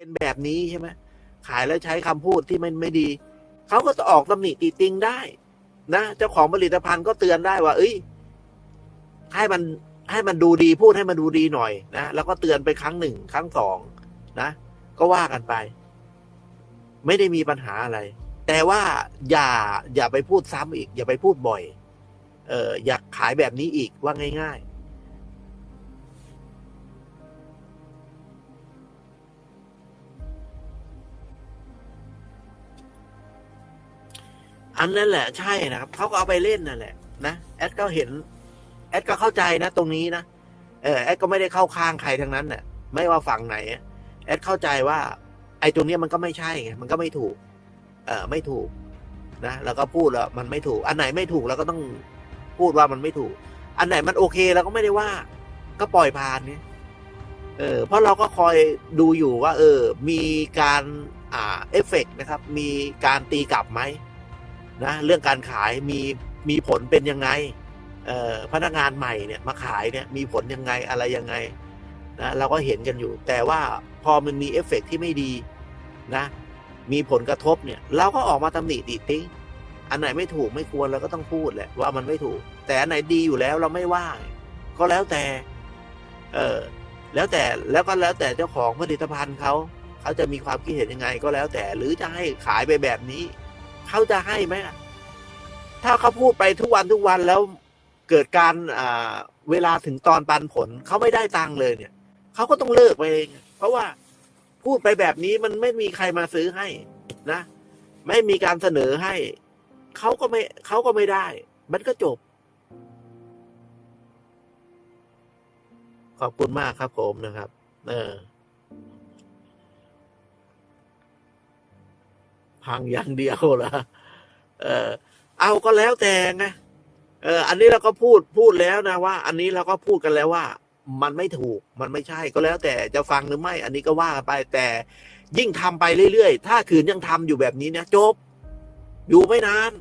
เป็นแบบนี้ใช่ไหมขายแล้วใช้คำพูดที่มันไม่ดี เขาก็จะออกตำหนิติติงได้ นะเจ้าของผลิตภัณฑ์ก็เตือนได้ว่า เอ้ย ให้มันให้มันดูดีพูดให้มันดูดีหน่อยนะแล้วก็เตือนไปครั้งหนึ่งครั้งสองนะ ก็ว่ากันไป ไม่ได้มีปัญหาอะไร แต่ว่าอย่าอย่าไปพูดซ้ำอีก อย่าไปพูดบ่อย เอออยากขายแบบนี้อีกว่าง่าย ๆ อันนั้นแหละใช่นะครับเขาก็เอาไปเล่นนั่นแหละนะแอดก็เห็น แอดก็เข้าใจนะ ตรงนี้นะเออแอดก็ไม่ได้เข้าข้างใครทั้งนั้นน่ะ ไม่ว่าฝั่งไหนแอดเข้าใจว่า ไอ้ตรงนี้มันก็ไม่ใช่ไงมันก็ไม่ถูก เออไม่ถูกนะแล้วก็พูดแล้วมันไม่ถูก อันไหนไม่ถูกเราก็ต้องพูดว่ามันไม่ถูก อันไหนมันโอเคเราก็ไม่ได้ว่า ก็ปล่อยผ่านเนี่ยเออเพราะเราก็คอยดูอยู่ว่า เออ มีการอ่าเอฟเฟกนะครับ มีการตีกลับไหม นะเรื่องการขายมีมีผลเป็นยังไงพนักงานใหม่เนี่ยมาขายเนี่ยมีผลยังไงอะไรยังไงนะเราก็เห็นกันอยู่ แต่ว่าพอมันมีเอฟเฟกที่ไม่ดีนะมีผลกระทบเนี่ยเราก็ออกมาตำหนิติติ้งอันไหนไม่ถูกไม่ควรเราก็ต้องพูดแหละว่ามันไม่ถูก แต่อันไหนดีอยู่แล้วเราไม่ว่า ก็แล้วแต่ เออแล้วแต่แล้วก็แล้วแต่เจ้าของผลิตภัณฑ์เขาเขาจะมีความคิดเห็นยังไงก็แล้วแต่ หรือจะให้ขายไปแบบนี้ เขาจะให้ไหมถ้าเขาพูดไปทุกวันทุกวันแล้วเกิดการอ่าเวลาถึงตอนปันผลเขาไม่ได้ตังค์เลยเนี่ยเขาก็ต้องเลิกไปเองเพราะว่าพูดไปแบบนี้มันไม่มีใครมาซื้อให้นะ ไม่มีการเสนอให้เขาก็ไม่เขาก็ไม่ได้ มันก็จบ ขอบคุณมากครับผมนะครับ เออ พังอย่างเดียวเหรอเออ เอาก็แล้วแต่ไงเออ อันนี้เราก็พูดพูดแล้วนะว่า อันนี้เราก็พูดกันแล้วว่า มันไม่ถูกมันไม่ใช่ก็แล้วแต่จะฟังหรือไม่ อันนี้ก็ว่าไปแต่ยิ่งทำไปเรื่อยๆ ถ้าคืนยังทำอยู่แบบนี้เนี่ยจบ อยู่ไม่นาน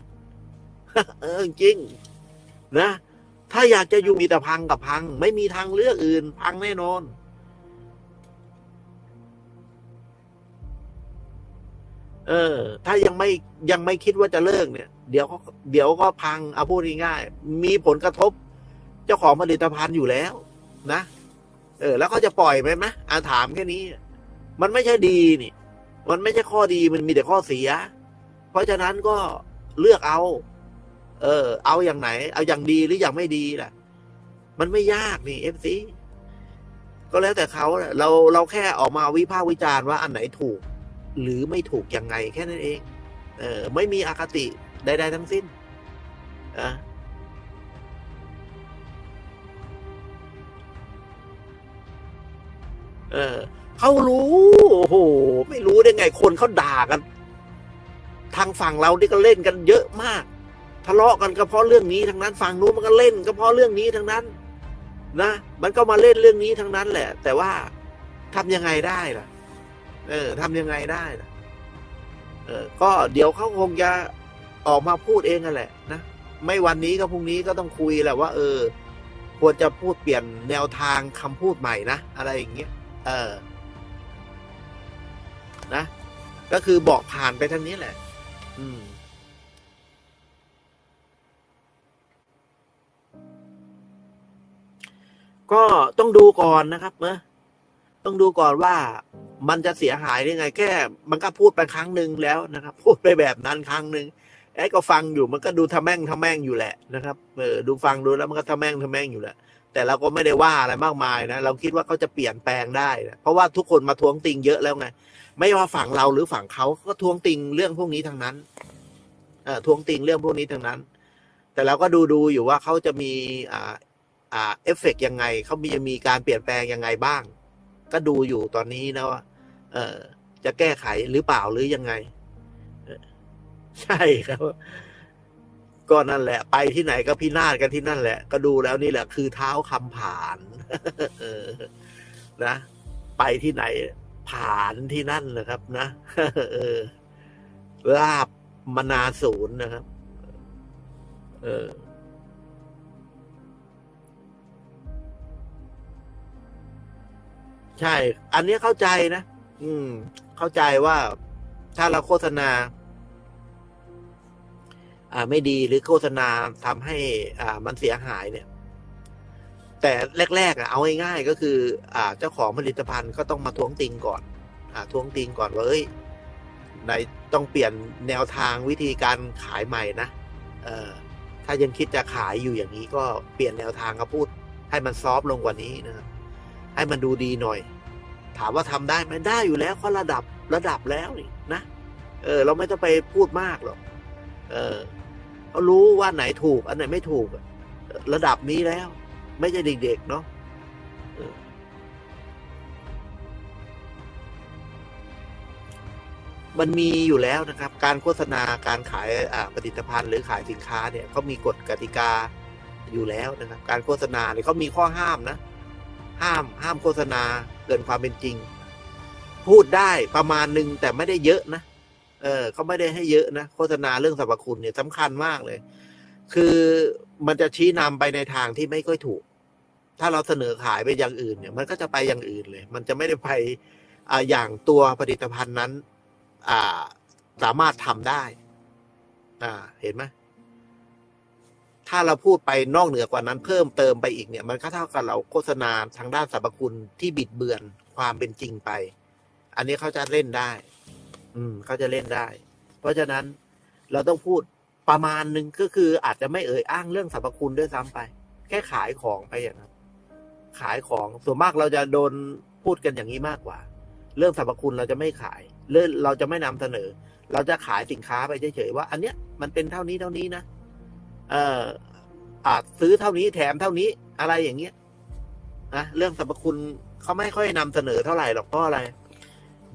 เออจริงนะ ถ้าอยากจะอยู่มีแต่พังกับพัง ไม่มีทางเลือกอื่น พังแน่นอน เออ ถ้ายังไม่ยังไม่คิดว่าจะเลิกเนี่ย เดี๋ยวก็เดี๋ยวก็พังเอาพูดง่ายๆมีผลกระทบ เจ้าของผลิตภัณฑ์อยู่แล้ว นะเออ แล้วเขาจะปล่อยไหมไหมอาถามแค่นี้ มันไม่ใช่ดีนี่ มันไม่ใช่ข้อดีมันมีแต่ข้อเสีย เพราะฉะนั้นก็เลือกเอา เออ เอาอย่างไหน เอาอย่างดีหรืออย่างไม่ดีล่ะ มันไม่ยากนี่เอฟซีก็แล้วแต่เขาเราเราแค่ออกมาวิพากษ์วิจารณ์ว่าอันไหนถูก หรือไม่ถูกยังไงแค่นั้นเอง เออไม่มีอคติใดๆทั้งสิ้นอะเออเขารู้ โอ้โห ไม่รู้ได้ไง คนเขาด่ากัน ทางฝั่งเรานี่ก็เล่นกันเยอะมาก ทะเลาะกันก็เพราะเรื่องนี้ทั้งนั้น ฝั่งนู้นมันก็เล่นก็เพราะเรื่องนี้ทั้งนั้น นะ มันก็มาเล่นเรื่องนี้ทั้งนั้นแหละ แต่ว่าทำยังไงได้ล่ะ เออทำยังไงได้ล่ะเออ ก็เดี๋ยวเขาคงจะออกมาพูดเองนั่นแหละ นะ ไม่วันนี้ก็พรุ่งนี้ก็ต้องคุยแหละว่า เออ ควรจะพูดเปลี่ยนแนวทางคำพูดใหม่นะ อะไรอย่างเงี้ย เออ นะ ก็คือบอกผ่านไปทางนี้แหละ อืมก็ต้องดูก่อนนะครับเนะต้องดูก่อนว่า มันจะเสียหายยังไง แค่มันก็พูดไปครั้งหนึ่งแล้วนะครับ พูดไปแบบนั้นครั้งหนึ่งไอ้ก็ฟังอยู่มันก็ดูทะแม่งทะแม่งอยู่แหละนะครับเออดูฟังดูแล้วมันก็ทะแม่งทะแม่งอยู่แหละแต่เราก็ไม่ได้ว่าอะไรมากมายนะเราคิดว่าเขาจะเปลี่ยนแปลงได้นะเพราะว่าทุกคนมาทวงติงเยอะแล้วไงไม่ว่าฝั่งเราหรือฝั่งเขาก็ทวงติงเรื่องพวกนี้ทั้งนั้นเอ่อทวงติงเรื่องพวกนี้ทั้งนั้น แต่เราก็ดูดูอยู่ว่าเขาจะมีอ่าอ่าเอฟเฟกยังไงเขามีมีการเปลี่ยนแปลงยังไงบ้าง ก็ดูอยู่ตอนนี้นะว่า เออจะแก้ไขหรือเปล่าหรือยังไง ใช่ครับ ก็นั่นแหละ ไปที่ไหนก็พินาศกันที่นั่นแหละ ก็ดูแล้วนี่แหละ คือเท้าคำผ่านนะ ไปที่ไหน ผ่านที่นั่นนะครับนะลาบมนาศูนย์นะครับ เออใช่ อันนี้เข้าใจนะ อืม เข้าใจว่าถ้าเราโฆษณา อ่า ไม่ดีหรือโฆษณาทำให้ อ่า มันเสียหายเนี่ย แต่แรกๆอะเอาง่ายๆก็คือ อ่า เจ้าของผลิตภัณฑ์ก็ต้องมาท้วงติงก่อน อ่าท้วงติงก่อนว่าเอ้ยไหนต้องเปลี่ยนแนวทางวิธีการขายใหม่นะเออถ้ายังคิดจะขายอยู่อย่างนี้ก็เปลี่ยนแนวทางก็พูด ให้มันซอฟต์ลงกว่านี้นะครับให้มันดูดีหน่อย ถามว่าทำได้ไหมได้อยู่แล้วเขาระดับระดับแล้วนี่นะเออ เราไม่ต้องไปพูดมากหรอกเออเขารู้ว่าไหนถูก อันไหนไม่ถูก ระดับนี้แล้ว ไม่ใช่เด็กๆเนาะมันมีอยู่แล้วนะครับ การโฆษณาการขายผลิตภัณฑ์หรือขายสินค้าเนี่ยเขามีกฎกติกาอยู่แล้วนะครับ การโฆษณาเนี่ยเขามีข้อห้ามนะ ห้ามห้ามโฆษณา เกินความเป็นจริง พูดได้ประมาณหนึ่งแต่ไม่ได้เยอะนะเออเขาไม่ได้ให้เยอะนะโฆษณาเรื่องสรรพคุณเนี่ยสำคัญมากเลย คือมันจะชี้นำไปในทางที่ไม่ค่อยถูก ถ้าเราเสนอขายไปอย่างอื่นเนี่ย มันก็จะไปอย่างอื่นเลย มันจะไม่ได้ไปอ่าอย่างตัวผลิตภัณฑ์นั้น อ่า สามารถทำได้ อ่า เห็นไหม ถ้าเราพูดไปนอกเหนือกว่านั้นเพิ่มเติมไปอีกเนี่ย มันก็เท่ากับเราโฆษณาทางด้านสรรพคุณที่บิดเบือนความเป็นจริงไป อันนี้เขาจะเล่นได้ อืมเขาจะเล่นได้ เพราะฉะนั้นเราต้องพูดประมาณหนึ่งก็คืออาจจะไม่เอ่ยอ้างเรื่องสรรพคุณด้วยซ้ำไป แค่ขายของไปอย่างนั้นขายของส่วนมากเราจะโดนพูดกันอย่างนี้มากกว่า เรื่องสรรพคุณเราจะไม่ขายเรื่องเราจะไม่นำเสนอ เราจะขายสินค้าไปเฉยๆว่า อันเนี้ยมันเป็นเท่านี้เท่านี้นะ เอออาจซื้อเท่านี้แถมเท่านี้อะไรอย่างเงี้ยนะเรื่องสรรพคุณเขาไม่ค่อยนำเสนอเท่าไหร่หรอกเพราะอะไร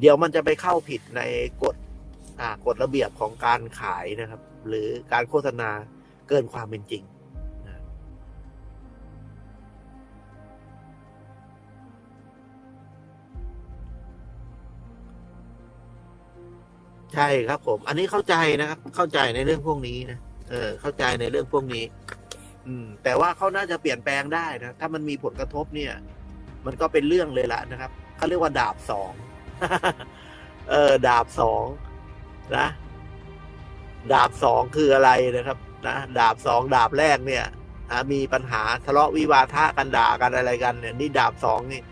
เดี๋ยวมันจะไปเข้าผิดในกฎอ่ากฎระเบียบของการขายนะครับ หรือการโฆษณาเกินความเป็นจริงนะใช่ครับผม อันนี้เข้าใจนะครับ เข้าใจในเรื่องพวกนี้นะ เออ เข้าใจในเรื่องพวกนี้ อืม แต่ว่าเขาน่าจะเปลี่ยนแปลงได้นะ ถ้ามันมีผลกระทบเนี่ย มันก็เป็นเรื่องเลยละนะครับเขาเรียกว่าดาบสอง เออ ดาบสองนะ ดาบสองคืออะไรนะครับ นะดาบสองดาบแรกเนี่ยนะมีปัญหาทะเลาะวิวาทะกันด่ากันอะไรกันเนี่ย นี่ดาบสองนี่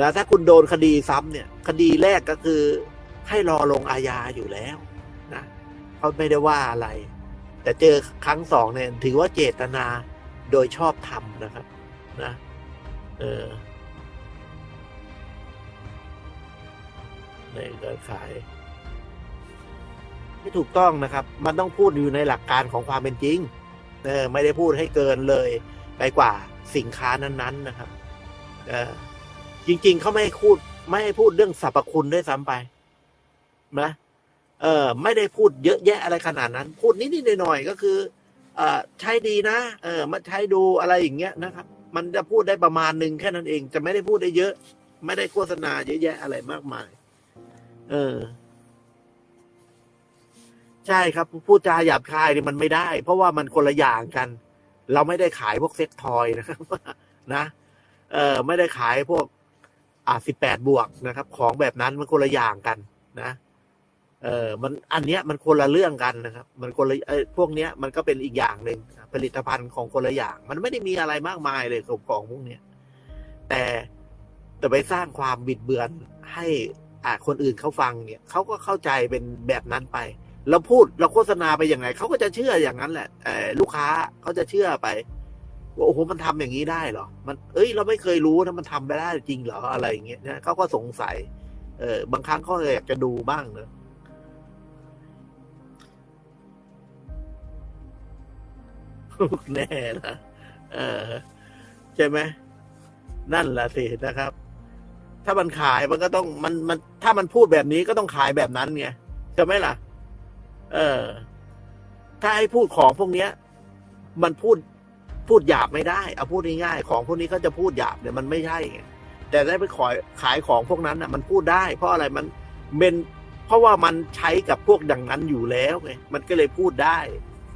นะถ้าคุณโดนคดีซ้ำเนี่ย คดีแรกก็คือให้รอลงอาญาอยู่แล้ว นะเขาไม่ได้ว่าอะไร แต่เจอครั้งสองเนี่ยถือว่าเจตนาโดยชอบธรรมนะครับนะเออในการขายไม่ถูกต้องนะครับ มันต้องพูดอยู่ในหลักการของความเป็นจริงเออไม่ได้พูดให้เกินเลยไปกว่าสินค้านั้นๆนะครับเออจริง ๆเขาไม่ให้พูด ไม่ให้พูดเรื่องสรรพคุณด้วยซ้ำไปนะ เออไม่ได้พูดเยอะแยะอะไรขนาดนั้น พูดนิดๆหน่อยๆก็คือ เออใช้ดีนะ เออมาใช้ดูอะไรอย่างเงี้ยนะครับ มันจะพูดได้ประมาณหนึ่งแค่นั้นเอง จะไม่ได้พูดได้เยอะ ไม่ได้โฆษณาเยอะแยะอะไรมากมาย เออ ใช่ครับ พูดจาหยาบคายนี่มันไม่ได้ เพราะว่ามันคนละอย่างกัน เราไม่ได้ขายพวกเซ็กทอยนะครับนะเออไม่ได้ขายพวกอ่าสิบแปดบวกนะครับ ของแบบนั้นมันคนละอย่างกันนะ เออมันอันเนี้ยมันคนละเรื่องกันนะครับ มันคนละเอ้พวกเนี้ยมันก็เป็นอีกอย่างหนึ่งผลิตภัณฑ์ของคนละอย่าง มันไม่ได้มีอะไรมากมายเลยกับของพวกเนี้ยแต่แต่ไปสร้างความบิดเบือนให้อ่าคนอื่นเขาฟังเนี่ยเขาก็เข้าใจเป็นแบบนั้นไปเราพูดเราโฆษณาไปอย่างไงเขาก็จะเชื่ออย่างนั้นแหละเออลูกค้าเขาจะเชื่อไปว่าโอ้โหมันทำอย่างนี้ได้เหรอ มันเอ้ย เราไม่เคยรู้นะมันทำไปได้จริงเหรออะไรอย่างเงี้ยนะเขาก็สงสัย เออบางครั้งเขาอยากจะดูบ้างเนอะูกแน่นะเออใช่ไหมนั่นแหละสินะครับ ถ้ามันขายมันก็ต้องมันมัน ถ้ามันพูดแบบนี้ก็ต้องขายแบบนั้นไงใช่ไหมล่ะ เออ ถ้าให้พูดของพวกเนี้ย มันพูดพูดหยาบไม่ได้ เอาพูดง่ายๆของพวกนี้เขาจะพูดหยาบเนี่ยมันไม่ใช่ไงแต่ได้ไปขายขายของพวกนั้นอะ มันพูดได้ เพราะอะไรมันเป็นเพราะว่ามันใช้กับพวกดังนั้นอยู่แล้วไงมันก็เลยพูดได้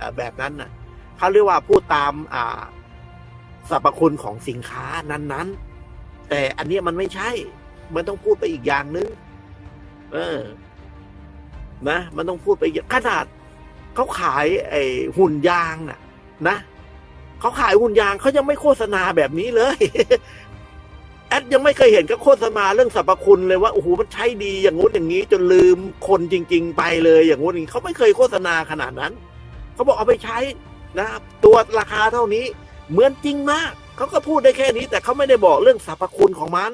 อ่าแบบนั้นน่ะ เขาเรียกว่าพูดตามอ่าสรรพคุณของสินค้านั้นๆ แต่อันนี้มันไม่ใช่ มันต้องพูดไปอีกอย่างนึง เออ นะ มันต้องพูดไปขนาดเขาขายไอ้หุ่นยางน่ะ นะเขาขายหุ่นยางเขายังไม่โฆษณาแบบนี้เลยแอดยังไม่เคยเห็นก็โฆษณาเรื่องสรรพคุณเลยว่าโอ้โหมันใช้ดีอย่างงู้นอย่างนี้ จนลืมคนจริง ๆ ไปเลยอย่างงู้นอย่างนี้เขาไม่เคยโฆษณาขนาดนั้นเขาบอกเอาไปใช้ นะครับตัวราคาเท่านี้เหมือนจริงมากเขาก็พูดได้แค่นี้ แต่เขาไม่ได้บอกเรื่องสรรพคุณของมัน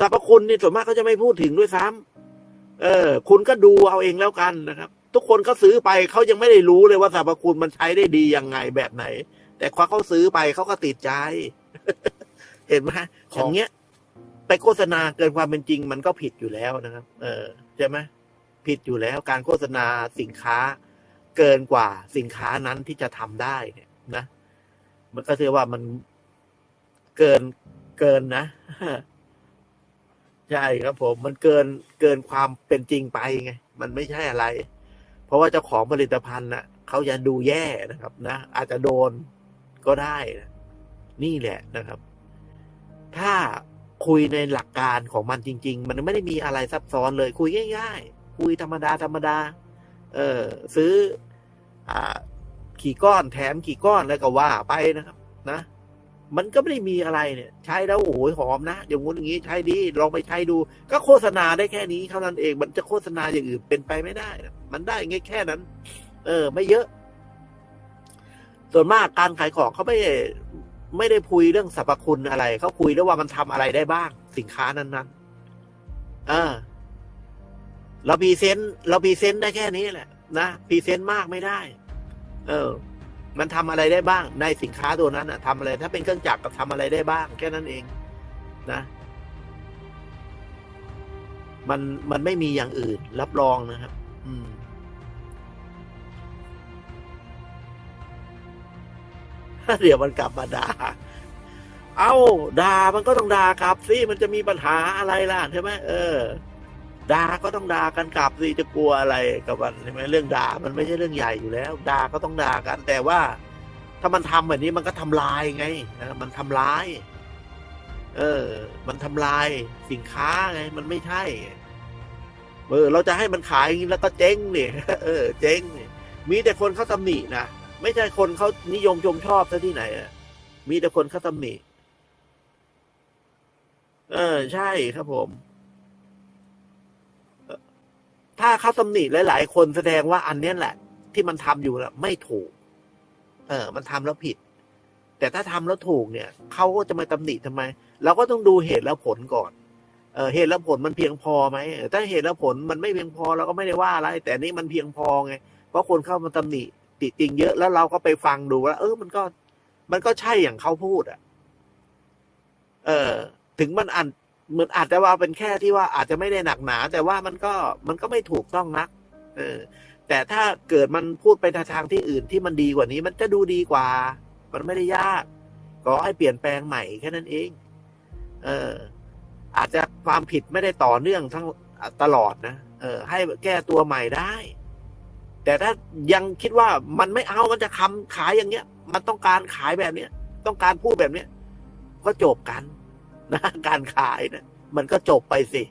สรรพคุณนี่ส่วนมากเขาจะไม่พูดถึงด้วยซ้ำเออ คุณก็ดูเอาเองแล้วกันนะครับ ทุกคนเขาซื้อไปเขายังไม่ได้รู้เลยว่าสรรพคุณมันใช้ได้ดียังไงแบบไหน แต่พอเขาซื้อไปเขาก็ติดใจ เห็นไหมอย่างเงี้ย ไปโฆษณาเกินความเป็นจริงมันก็ผิดอยู่แล้วนะครับ เออใช่ไหมผิดอยู่แล้วการโฆษณาสินค้า เกินกว่าสินค้านั้นที่จะทำได้เนี่ยนะ มันก็ถือว่ามันเกินเกินนะใช่ครับผม มันเกินเกินความเป็นจริงไปไงมันไม่ใช่อะไร เพราะว่าเจ้าของผลิตภัณฑ์น่ะเขาจะดูแย่นะครับ นะอาจจะโดนก็ได้นะนี่แหละนะครับ ถ้าคุยในหลักการของมันจริง ๆ มันไม่ได้มีอะไรซับซ้อนเลย คุยง่าย ๆ คุยธรรมดาธรรมดา เออซื้ออ่าขี่ก้อนแถมขี่ก้อนแล้วก็ว่าไปนะครับ นะ มันก็ไม่ได้มีอะไรเนี่ย ใช้แล้วโอ้โหหอมนะอย่างงู้นอย่างนี้ใช้ดีลองไปใช้ดู ก็โฆษณาได้แค่นี้เท่านั้นเอง มันจะโฆษณาอย่างอื่นเป็นไปไม่ได้นะมันได้แค่แค่นั้น เออ ไม่เยอะ ส่วนมากการขายของเขาไม่ไม่ได้คุยเรื่องสรรพคุณอะไร เขาคุยแล้วว่ามันทำอะไรได้บ้าง สินค้านั้นๆ เออ เราพรีเซนต์เราพรีเซนต์ได้แค่นี้แหละนะพรีเซนต์มากไม่ได้ เออ มันทำอะไรได้บ้าง ในสินค้าตัวนั้นอะทำอะไร ถ้าเป็นเครื่องจักรก็ทำอะไรได้บ้าง แค่นั้นเองนะมันมันไม่มีอย่างอื่น รับรองนะครับ อืม เดี๋ยวมันกลับมาด่า เอาด่ามันก็ต้องด่ากลับสิมันจะมีปัญหาอะไรล่ะใช่ไหมเออ ด่าก็ต้องด่ากันกลับสิจะกลัวอะไรกับมันใช่ไหมเรื่องด่ามันไม่ใช่เรื่องใหญ่อยู่แล้วด่าก็ต้องด่ากัน แต่ว่า ถ้ามันทำแบบนี้มันก็ทำลายไงมันทำลาย เออ มันทำลายสินค้าไง มันไม่ใช่เออเราจะให้มันขายอย่างนี้แล้วก็เจ๊งเนี่ยเออ เจ๊งเนี่ยมีแต่คนเขาตำหนินะไม่ใช่คนเขานิยมชมชอบซะที่ไหนอะมีแต่คนเขาตำหนิเออ ใช่ครับผม ถ้าเขาตำหนิหลายๆ คนแสดงว่าอันนี้แหละ ที่มันทำอยู่น่ะไม่ถูก เออ มันทำแล้วผิด แต่ถ้าทำแล้วถูกเนี่ยเขาก็จะมาตำหนิทำไมเราก็ต้องดูเหตุแล้วผลก่อนเออเหตุและผลมันเพียงพอไหมถ้าเหตุและผลมันไม่เพียงพอเราก็ไม่ได้ว่าอะไร แต่นี่มันเพียงพอไง เพราะคนเข้ามาตำหนิติติงเยอะแล้วเราก็ไปฟังดูว่าเออ มันก็ มันก็ใช่อย่างเขาพูดอะ เออ ถึงมันอัน เหมือนอาจจะว่าเป็นแค่ที่ว่าอาจจะไม่ได้หนักหนา แต่ว่ามันก็มันก็ไม่ถูกต้องนัก เออ แต่ถ้าเกิดมันพูดไปทางที่อื่นที่มันดีกว่านี้ มันจะดูดีกว่า มันไม่ได้ยาก ก็ให้เปลี่ยนแปลงใหม่แค่นั้นเอง เออ อาจจะความผิดไม่ได้ต่อเนื่องทั้งตลอดนะเออ ให้แก้ตัวใหม่ได้ แต่ถ้ายังคิดว่ามันไม่เอามันจะคำขายอย่างเงี้ย มันต้องการขายแบบเนี้ย ต้องการพูดแบบเนี้ย ก็จบกัน นะการขายนะมันก็จบไปสิ